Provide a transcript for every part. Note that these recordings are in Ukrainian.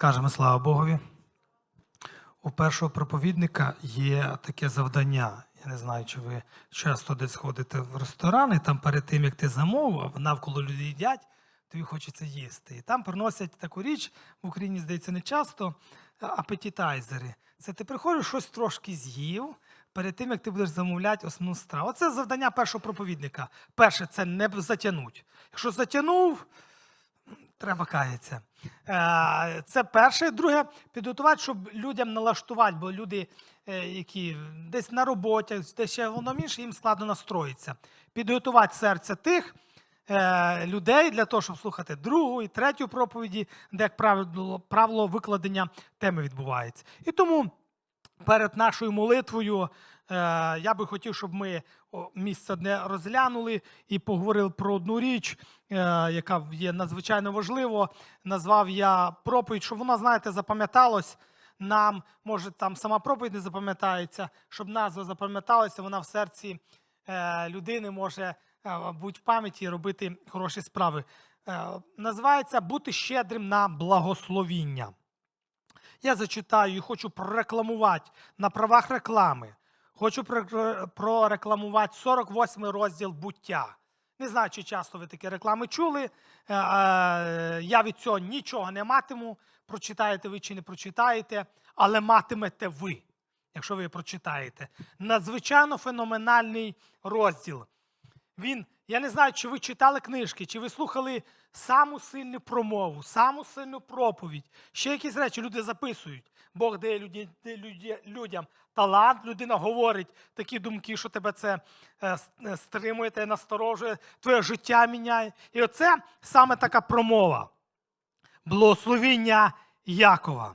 Скажемо слава Богові. У першого проповідника є таке завдання. Я не знаю, чи ви часто десь ходите в ресторани, там перед тим, як ти замовив, навколо люди їдять, тобі хочеться їсти. І там приносять таку річ, в Україні, здається, не часто, апетитайзери. Це ти приходиш, щось трошки з'їв, перед тим, як ти будеш замовляти основну страву. Оце завдання першого проповідника. Перше, це не затягнуть. Якщо затягнув, Треба каятися. Е, Це перше. Друге, підготувати, щоб людям налаштувати, бо люди, е, які десь на роботі, десь ще воно інше, їм складно настроїтися. Підготувати серце тих е, людей для того, щоб слухати другу і третю проповіді, де, як правило, правило викладення теми відбувається. І тому перед нашою молитвою я би хотів, щоб ми місце одне розглянули і поговорили про одну річ, е, яка є надзвичайно важливо. Назвав я проповідь, щоб вона, знаєте, запам'яталась нам. Може, там сама проповідь не запам'ятається, щоб назва запам'яталася, вона в серці е, людини може е, бути в пам'яті і робити хороші справи. Е, називається Бути щедрим на благословіння. Я зачитаю і хочу прорекламувати на правах реклами. Хочу прорекламувати 48 розділ буття. Не знаю, чи часто ви такі реклами чули. Е, е, Я від цього нічого не матиму. Прочитаєте ви чи не прочитаєте, але матимете ви, якщо ви прочитаєте. Надзвичайно феноменальний розділ. Він, я не знаю, чи ви читали книжки, чи ви слухали саму сильну промову, саму сильну проповідь. Ще якісь речі люди записують. Бог дає люді, людям талант, людина говорить такі думки, що тебе це е, е, стримує, тебе насторожує, твоє життя міняє. І оце саме така промова. Благословіння Якова.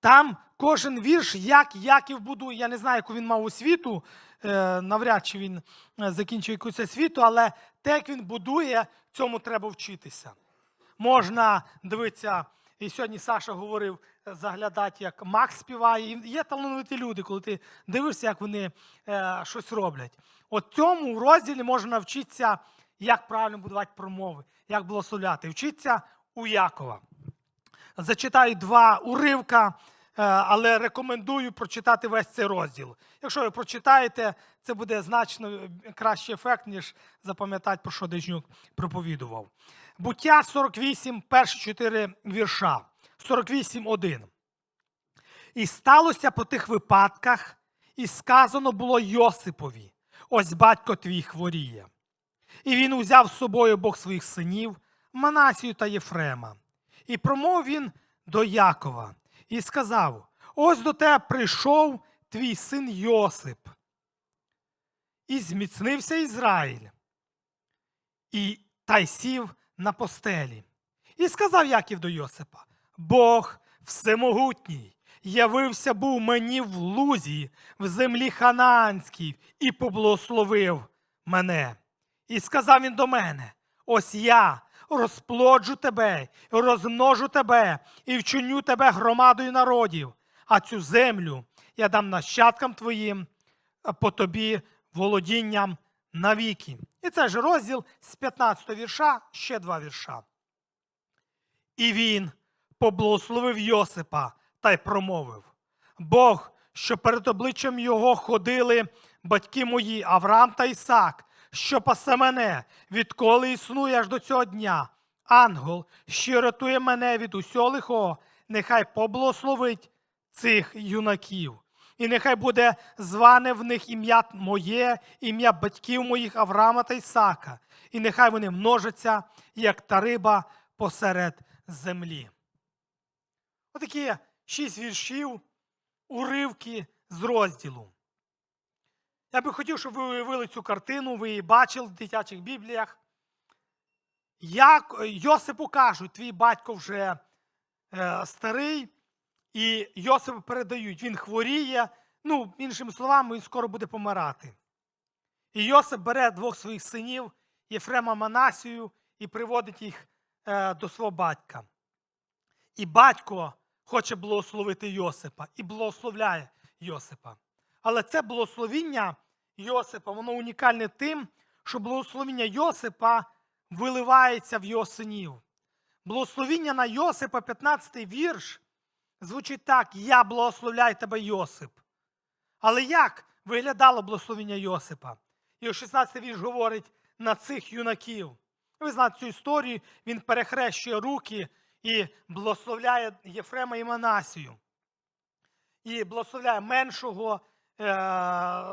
Там кожен вірш, як Яків будує. Я не знаю, яку він мав освіту, е, навряд чи він е, закінчив якусь освіту, але те, як він будує, цьому треба вчитися. Можна дивитися, і сьогодні Саша говорив, е, заглядати, як Макс співає. І є талановиті люди, коли ти дивишся, як вони щось роблять. От цьому розділі можна навчитися, як правильно будувати промови, як благословляти. Вчиться у Якова зачитаю два уривка, але рекомендую прочитати весь цей розділ. Якщо ви прочитаєте, це буде значно е, кращий ефект, ніж запам'ятати, про що Дежнюк проповідував. Буття 48, перші чотири вірша. 48.1. І сталося по тих випадках, і сказано було Йосипові: ось батько твій хворіє. І він узяв з собою Бог своїх синів, Манасію та Єфрема. І промов він до Якова і сказав: Ось до тебе прийшов твій син Йосип. І зміцнився Ізраїль, і та й сів на постелі. І сказав Яків до Йосипа: Бог всемогутній, явився був мені в лузі, в землі ханаанській, і поблагословив мене. І сказав він до мене: Ось я розплоджу тебе, розмножу тебе і вчиню тебе громадою народів, а цю землю я дам нащадкам твоїм, по тобі володінням навіки. І це ж розділ з 15 вірша, ще два вірша. І він поблагословив Йосипа та й промовив: Бог, що перед обличчям його ходили батьки мої Авраам та Ісак, що пасе мене, відколи існує аж до цього дня. Ангел, що рятує мене від усього лихого, нехай поблагословить цих юнаків. І нехай буде зване в них ім'я моє, ім'я батьків моїх Авраама та Ісака, і нехай вони множаться, як та риба посеред землі. Отакі шість віршів, уривки з розділу. Я би хотів, щоб ви уявили цю картину, ви її бачили в дитячих бібліях. Як Йосипу кажуть, твій батько вже е, старий, і Йосипу передають, він хворіє, ну, іншими словами, він скоро буде помирати. І Йосип бере двох своїх синів, Єфрема Манасію, і приводить їх е, до свого батька. І батько хоче благословити Йосипа і благословляє Йосипа. Але це благословіння Йосипа, воно унікальне тим, що благословіння Йосипа виливається в його синів. Благословіння на Йосипа, 15 вірш, звучить так: Я благословляю тебе, Йосип. Але як виглядало благословіння Йосипа? І 16 вірш говорить на цих юнаків. Ви знаєте цю історію, він перехрещує руки і благословляє Єфрема і Манасію. І благословляє меншого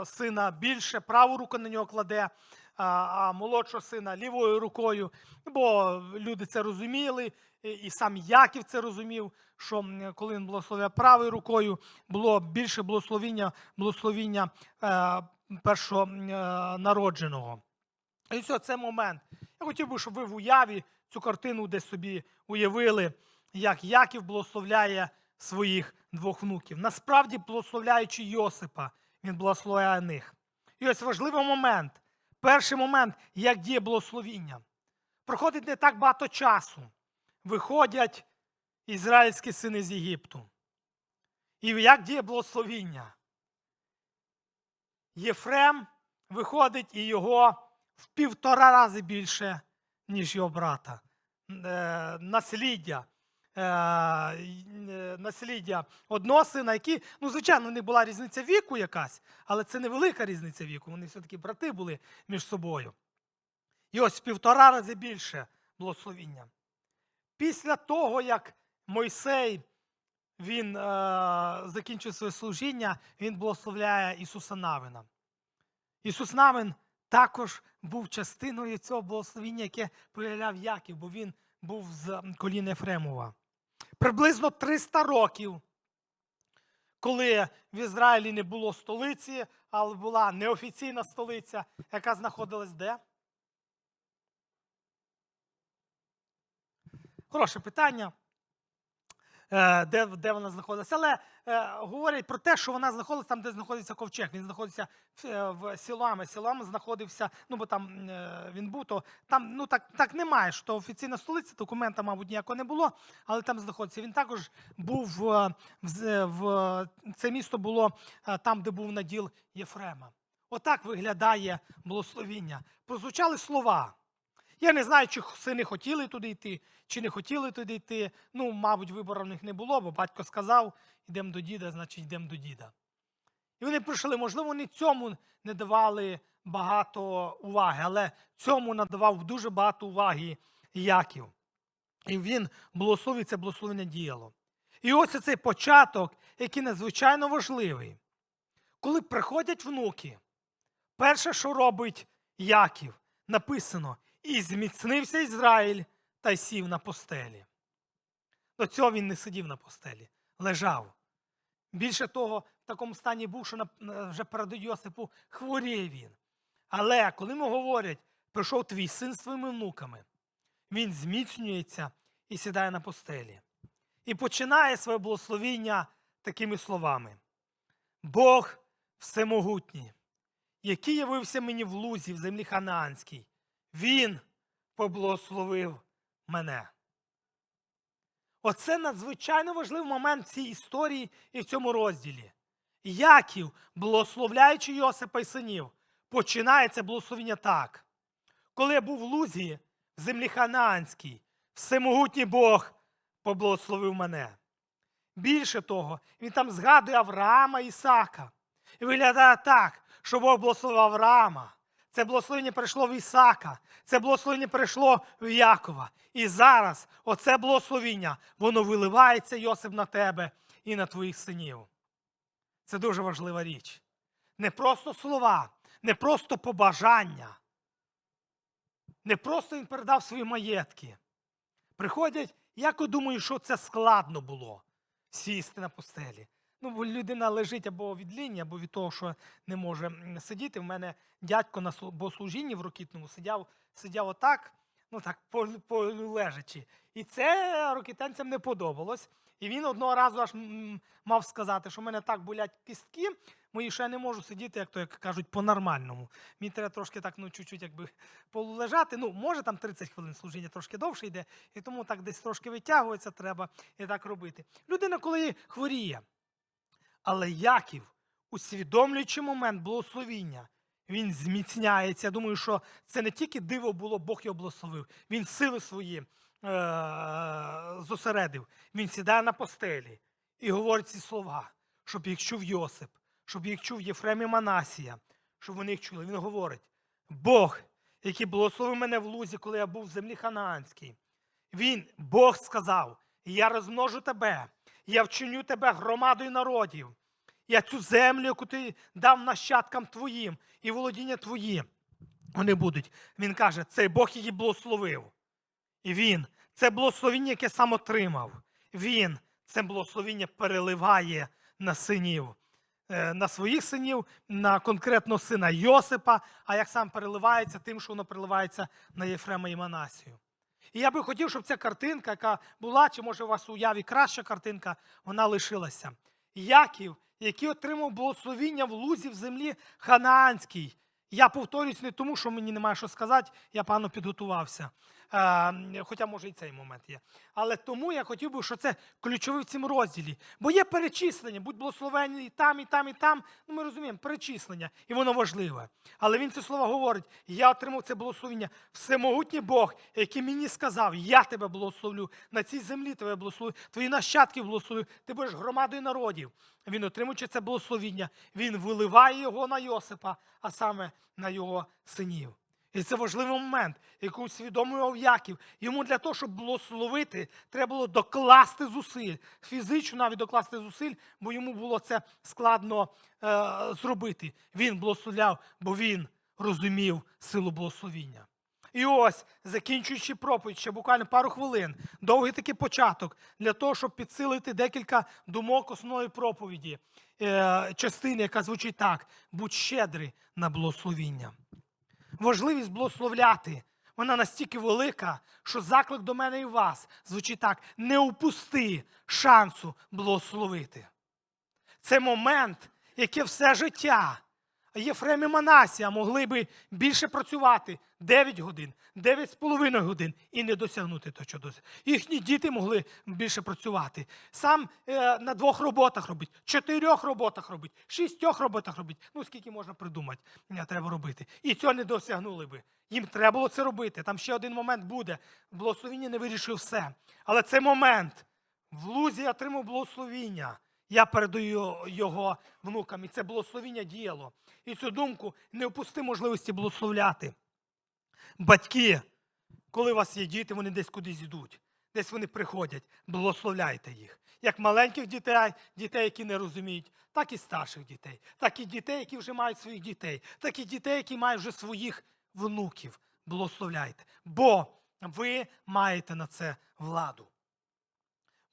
сина більше, праву руку на нього кладе, а, молодшого сина лівою рукою. Бо люди це розуміли, і, сам Яків це розумів, що коли він благословляє правою рукою, було більше благословіння, благословіння е, першого е. І все, це момент. Я хотів би, щоб ви в уяві цю картину десь собі уявили, як Яків благословляє своїх двох внуків. Насправді, благословляючи Йосипа, він благословляє них. І ось важливий момент. Перший момент, як діє благословіння. Проходить не так багато часу. Виходять ізраїльські сини з Єгипту. І як діє благословіння? Єфрем виходить і його в півтора рази більше, ніж його брата. Е, насліддя. Е, е, насліддя одного які, ну, звичайно, не була різниця віку якась, але це невелика різниця віку. Вони все-таки брати були між собою. І ось в півтора рази більше благословіння. Після того, як Мойсей він е, закінчив своє служіння, він благословляє Ісуса Навина. Ісус Навин також був частиною цього благословіння, яке проявляв Яків, бо він був з коліна Ефремова. Приблизно 300 років, коли в Ізраїлі не було столиці, але була неофіційна столиця, яка знаходилась де? Хороше питання. Е, Де, де вона знаходилася, але е, говорять про те, що вона знаходилася там, де знаходиться ковчег. Він знаходиться в, е, в Сілами. Знаходився, ну бо там е, він був, то там ну так, так немає, що офіційна столиця, документа, мабуть, ніякого не було, але там знаходиться. Він також був е, в, в це місто було е, там, де був наділ Єфрема. Отак виглядає благословіння. Прозвучали слова. Я не знаю, чи сини хотіли туди йти, чи не хотіли туди йти. Ну, мабуть, вибору в них не було, бо батько сказав, йдемо до діда, значить йдемо до діда. І вони прийшли, можливо, вони цьому не давали багато уваги, але цьому надавав дуже багато уваги Яків. І він благословив це благословення діяло. І ось цей початок, який надзвичайно важливий. Коли приходять внуки, перше, що робить Яків, написано: і зміцнився Ізраїль та сів на постелі. До цього він не сидів на постелі, лежав. Більше того, в такому стані був, що вже перед Йосипу хворіє він. Але коли йому говорять, прийшов твій син з твоїми внуками, він зміцнюється і сідає на постелі. І починає своє благословіння такими словами: Бог всемогутній, який явився мені в лузі в землі ханаанській, він поблагословив мене. Оце надзвичайно важливий момент в цій історії і в цьому розділі. Яків, благословляючи Йосипа і синів, починає це благословення так. Коли я був в лузі в землі ханаанській, всемогутній Бог поблагословив мене. Більше того, він там згадує Авраама і Ісака. І виглядає так, що Бог благословив Авраама. Це благословення прийшло в Ісака, це благословення прийшло в Якова. І зараз оце благословіння, воно виливається, Йосип, на тебе і на твоїх синів. Це дуже важлива річ. Не просто слова, не просто побажання. Не просто він передав свої маєтки. Приходять, як ви думаєте, що це складно було сісти на постелі? Ну, бо людина лежить або від лінії, або від того, що не може сидіти. У мене дядько на богослужінні в Рокітному сидяв, сидяв отак, ну так, пол- полежачи. І це рокітанцям не подобалось. І він одного разу аж мав сказати, що в мене так болять кістки, мої, я не можу сидіти, як то як кажуть, по-нормальному. Мені треба трошки так, ну, чуть-чуть якби полулежати. Ну, може там 30 хвилин служіння трошки довше йде, і тому так десь трошки витягується, треба і так робити. Людина, коли хворіє, але Яків, усвідомлюючи момент благословіння, він зміцняється. Я думаю, що це не тільки диво було, Бог його благословив. Він сили свої зосередив. Він сідає на постелі і говорить ці слова, щоб їх чув Йосип, щоб їх чув Єфрем і Манасія, щоб вони їх чули. Він говорить: Бог, який благословив мене в лузі, коли я був в землі ханаанській. Він, Бог сказав: Я розмножу тебе, я вчиню тебе громадою народів. Я цю землю, яку ти дав нащадкам твоїм, і володіння твої, вони будуть. Він каже, цей Бог її благословив. І він це благословіння, яке сам отримав. Він це благословіння переливає на синів, Е, на своїх синів, на конкретно сина Йосипа, а як сам переливається, тим, що воно переливається на Єфрема і Манасію. І я би хотів, щоб ця картинка, яка була, чи може у вас у уяві краща картинка, вона лишилася. Яків, який отримав благословіння в лузі в землі Ханаанській. Я повторюсь не тому, що мені немає що сказати, я погано підготувався. Е, хоча, може, і цей момент є. Але тому я хотів би, що це ключове в цьому розділі. Бо є перечислення, будь благословені і там, і там, і там. Ну, ми розуміємо, перечислення, і воно важливе. Але він ці слова говорить: я отримав це благословення. Всемогутній Бог, який мені сказав, я тебе благословлю, на цій землі тебе благословлю, твої нащадки благословлю, ти будеш громадою народів. Він, отримуючи це благословіння, він виливає його на Йосипа, а саме на його синів. І це важливий момент, який усвідомлював Яків. Йому для того, щоб благословити, треба було докласти зусиль, фізично навіть докласти зусиль, бо йому було це складно е, зробити. Він благословляв, бо він розумів силу благословіння. І ось, закінчуючи проповідь, ще буквально пару хвилин, довгий такий початок для того, щоб підсилити декілька думок основної проповіді, е, частини, яка звучить так: будь щедрий на благословіння. Важливість благословляти. Вона настільки велика, що заклик до мене і вас звучить так: не упусти шансу благословити. Це момент, який все життя Єфрем і Манасія могли би більше працювати 9 годин, 9,5 годин і не досягнути того, що досяг. Їхні діти могли більше працювати. Сам е, на двох роботах робить, чотирьох роботах робить, шістьох роботах робить. Ну, скільки можна придумати, не треба робити. І цього не досягнули би. Їм треба було це робити. Там ще один момент буде. Благословіння не вирішив все. Але цей момент в лузі отримав благословіння. Я передаю його внукам, і це благословіння діяло. І цю думку не впусти можливості благословляти. Батьки, коли у вас є діти, вони десь кудись йдуть, десь вони приходять, благословляйте їх. Як маленьких дітей, дітей, які не розуміють, так і старших дітей, так і дітей, які вже мають своїх дітей, так і дітей, які мають вже своїх внуків. Благословляйте. Бо ви маєте на це владу.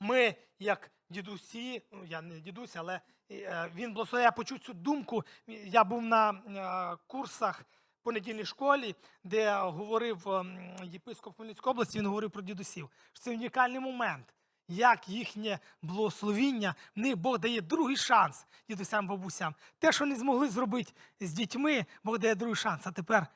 Ми, як дідусі, ну я не дідусь, але е, він благословляє, я почув цю думку. Я був на е, курсах по недільній школі, де говорив єпископ Хмельницької області, він говорив про дідусів. Це унікальний момент. Як їхнє благословіння, в них Бог дає другий шанс дідусям, бабусям. Те, що не змогли зробити з дітьми, Бог дає другий шанс. А тепер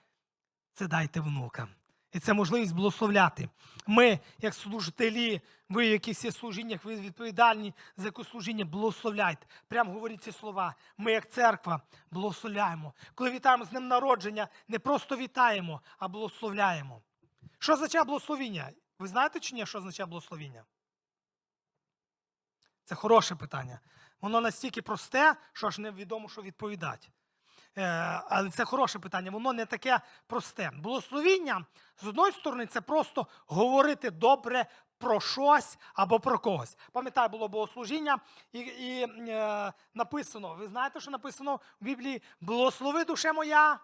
це дайте внукам. І це можливість благословляти. Ми, як служителі, ви якихось є служіннях, ви відповідальні за якесь служіння, благословляйте. Прямо говоріть ці слова. Ми, як церква, благословляємо. Коли вітаємо з ним народження, не просто вітаємо, а благословляємо. Що означає благословіння? Ви знаєте чи ні, що означає благословіння? Це хороше питання. Воно настільки просте, що аж невідомо, що відповідати. Е, але це хороше питання, воно не таке просте. Благословіння, з одної сторони, це просто говорити добре про щось або про когось. Пам'ятаю, було богослужіння, і і е, написано: ви знаєте, що написано в Біблії? Благослови душе моя.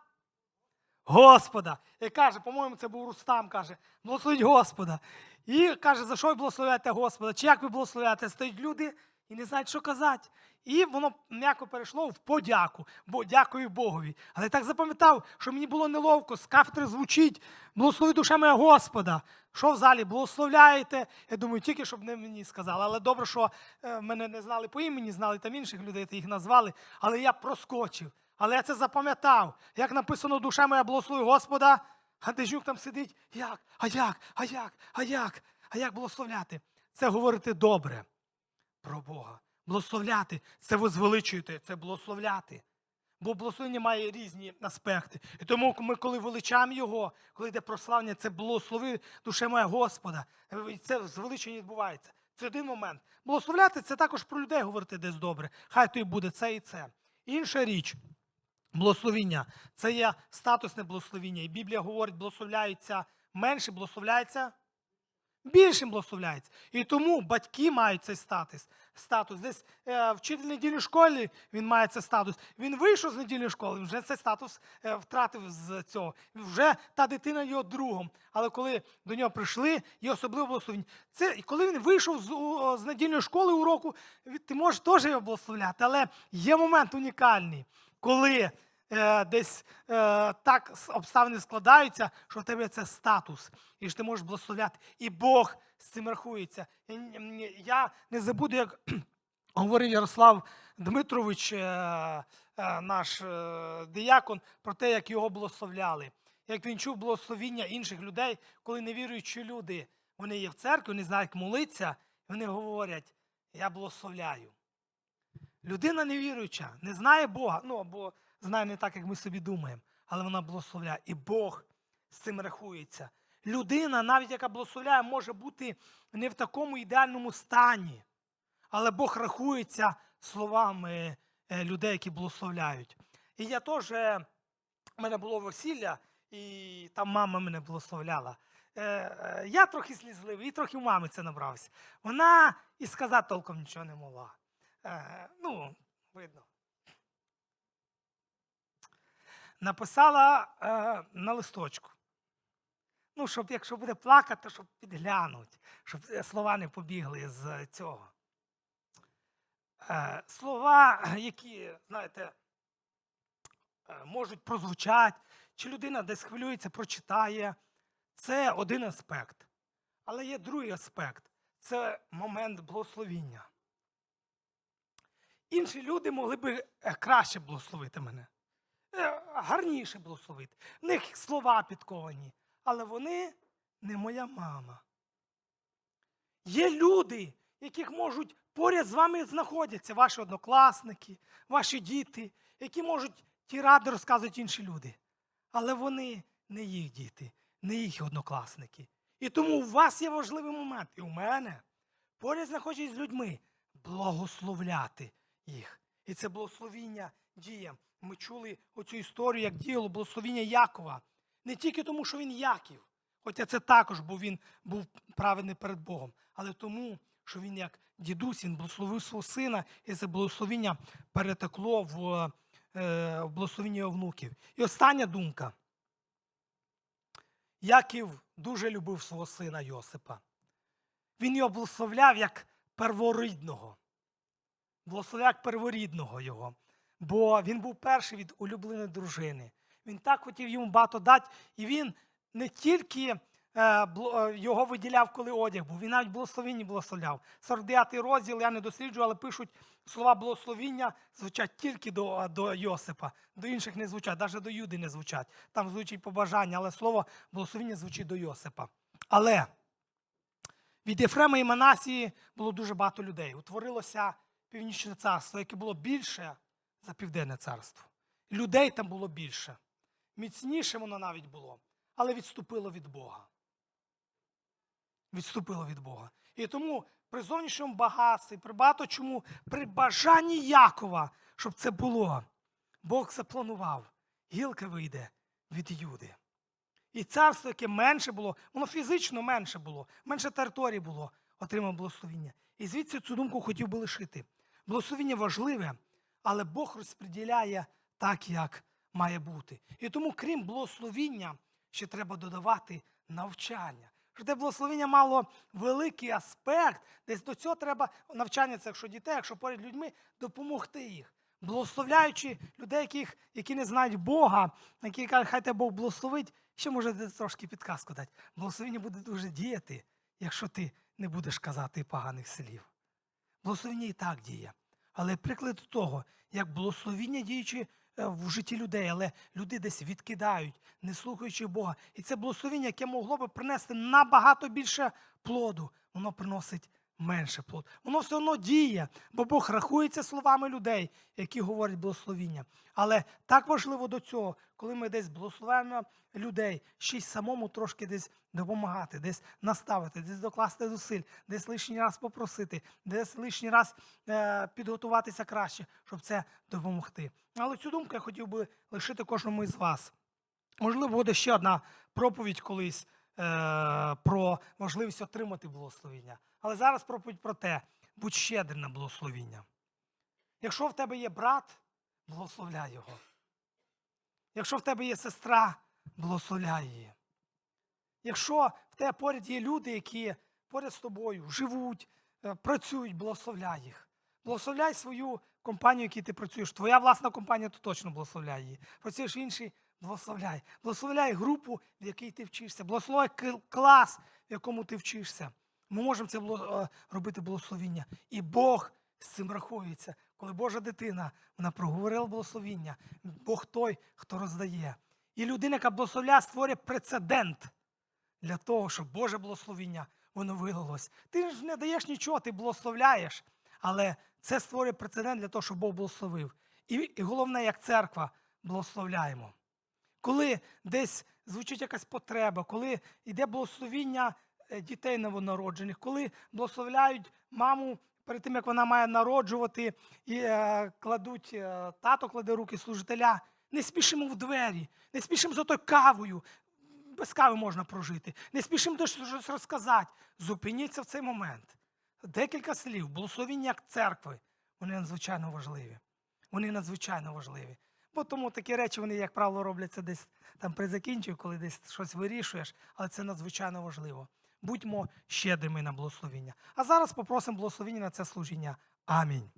Господа. І каже, по-моєму, це був Рустам, каже, благословіть Господа. І каже, за що ви благословляєте Господа? Чи як ви благословляєте? Стоять люди і не знають, що казати. І воно м'яко перейшло в подяку, бо дякую Богові. Але так запам'ятав, що мені було неловко, з кафедри звучить, благослови душа моя Господа. Що в залі благословляєте? Я думаю, тільки щоб не мені сказали. Але добре, що е, мене не знали по імені, знали там інших людей, їх назвали. Але я проскочив. Але я це запам'ятав. Як написано, душа моя благослови Господа, а Дежюк там сидить. Як? А як? А як? А як? А як благословляти? Це говорити добре про Бога. Благословляти це возвеличуєте, це благословляти. Бо благословення має різні аспекти. І тому ми, коли величаємо його, коли йде прославлення, це благослови душе моя Господа. Це звеличення відбувається. Це один момент. Благословляти це також про людей говорити десь добре. Хай то і буде це і це. Інша річ. Благословіння це є статусне благословіння. І Біблія говорить, благословляються менше, благословляється більшим благословляється. І тому батьки мають цей статус. статус. Десь е, вчитель недільної школи він має цей статус. Він вийшов з недільної школи, вже цей статус е, втратив з цього. Вже та дитина його другом. Але коли до нього прийшли, є особливе благословення. Це коли він вийшов з, у- з недільної школи уроку, ти можеш теж його благословляти. Але є момент унікальний, коли е, десь е, так обставини складаються, що в тебе це статус, і що ти можеш благословляти. І Бог з цим рахується. Я не забуду, як говорив Ярослав Дмитрович, е, е, наш е, диякон, про те, як його благословляли. Як він чув благословіння інших людей, коли невіруючі люди, вони є в церкві, вони знають, як молитися, вони говорять, я благословляю. Людина невіруюча, не знає Бога, ну або знає не так, як ми собі думаємо, але вона благословляє. І Бог з цим рахується. Людина, навіть яка благословляє, може бути не в такому ідеальному стані, але Бог рахується словами е, людей, які благословляють. І я теж, е, в мене було весілля, і там мама мене благословляла. Е, Я трохи слізливий, і трохи в мами це набрався. Вона і сказати толком нічого не могла. Ну, видно. Написала е, на листочку. Ну, щоб якщо буде плакати, щоб підглянуть, щоб е, слова не побігли з цього. Е, Слова, які, знаєте, е, можуть прозвучати, чи людина десь хвилюється, прочитає. Це один аспект. Але є другий аспект це момент благословіння. Інші люди могли би е, краще благословити мене, гарніше благословити. В них слова підковані, але вони не моя мама. Є люди, яких можуть поряд з вами знаходяться, ваші однокласники, ваші діти, які можуть ті ради розказують інші люди. Але вони не їх діти, не їх однокласники. І тому у вас є важливий момент, і у мене поряд знаходжусь з людьми благословляти їх. І це благословіння діє. Ми чули оцю історію, як діяло благословіння Якова. Не тільки тому, що він Яків, хоча це також, бо він був праведний перед Богом, але тому, що він як дідусь, він благословив свого сина, і це благословіння перетекло в, е, в благословіння його внуків. І остання думка. Яків дуже любив свого сина Йосипа. Він його благословляв як перворідного. Благословляв як перворідного його. Бо він був перший від улюбленої дружини. Він так хотів йому багато дати, і він не тільки е, е, його виділяв, коли одяг був, він навіть благословіння благословляв. 49-й розділ я не досліджую, але пишуть слова благословіння звучать тільки до, до Йосипа, до інших не звучать, навіть до Юди не звучать. Там звучить побажання, але слово благословіння звучить до Йосипа. Але від Єфрема і Манасії було дуже багато людей. Утворилося північне царство, яке було більше за південне царство. Людей там було більше. Міцніше воно навіть було, але відступило від Бога. Відступило від Бога. І тому при зовнішньому багатстві, при багато чому, при бажанні Якова, щоб це було, Бог запланував, гілка вийде від Юди. І царство, яке менше було, воно фізично менше було, менше території було, отримав благословіння. І звідси цю думку хотів би лишити. Благословіння важливе, але Бог розподіляє так, як має бути. І тому, крім благословіння, ще треба додавати навчання. Що те мало великий аспект, десь до цього треба навчання, це якщо дітей, якщо поряд людьми, допомогти їх. Благословляючи людей, яких, які не знають Бога, які кажуть, хай тебе Бог благословить, ще може трошки підказку дати. Благословіння буде дуже діяти, якщо ти не будеш казати поганих слів. Благословіння і так діє. Але приклад того, як благословіння діючи е, в житті людей, але люди десь відкидають, не слухаючи Бога. І це благословіння, яке могло би принести набагато більше плоду, воно приносить менше плод. Воно все одно діє, бо Бог рахується словами людей, які говорять благословіння. Але так важливо до цього, коли ми десь благословимо людей, ще й самому трошки десь допомагати, десь наставити, десь докласти зусиль, десь лишній раз попросити, десь лишній раз е, підготуватися краще, щоб це допомогти. Але цю думку я хотів би лишити кожному із вас. Можливо, буде ще одна проповідь колись е, про можливість отримати благословіння. Але зараз проповідь про те, будь щедрий на благословіння. Якщо в тебе є брат, благословляй його. Якщо в тебе є сестра, благословляй її. Якщо в тебе поряд є люди, які поряд з тобою живуть, е, працюють, благословляй їх. Благословляй свою компанію, в якій ти працюєш. Твоя власна компанія, то точно благословляй її. Працюєш в іншій, благословляй. Благословляй групу, в якій ти вчишся. Благословляй клас, в якому ти вчишся. Ми можемо це було- робити благословіння. І Бог з цим рахується. Коли Божа дитина вона проговорила благословіння, Бог той, хто роздає. І людина, яка благословляє, створює прецедент для того, щоб Боже благословіння воно вилилось. Ти ж не даєш нічого, ти благословляєш. Але це створює прецедент для того, щоб Бог благословив. І, і головне, як церква, благословляємо. Коли десь звучить якась потреба, коли йде благословіння дітей новонароджених, коли благословляють маму перед тим, як вона має народжувати, і е, кладуть, е, тато кладе руки служителя, не спішимо в двері, не спішимо за тою кавою. Без кави можна прожити. Не спішимо до щось розказати. Зупиніться в цей момент. Декілька слів, благословіння як церкви, вони надзвичайно важливі. Вони надзвичайно важливі. Бо тому такі речі, вони, як правило, робляться десь там при закінченні, коли десь щось вирішуєш, але це надзвичайно важливо. Будьмо щедрими на благословіння. А зараз попросимо благословіння на це служіння. Амінь.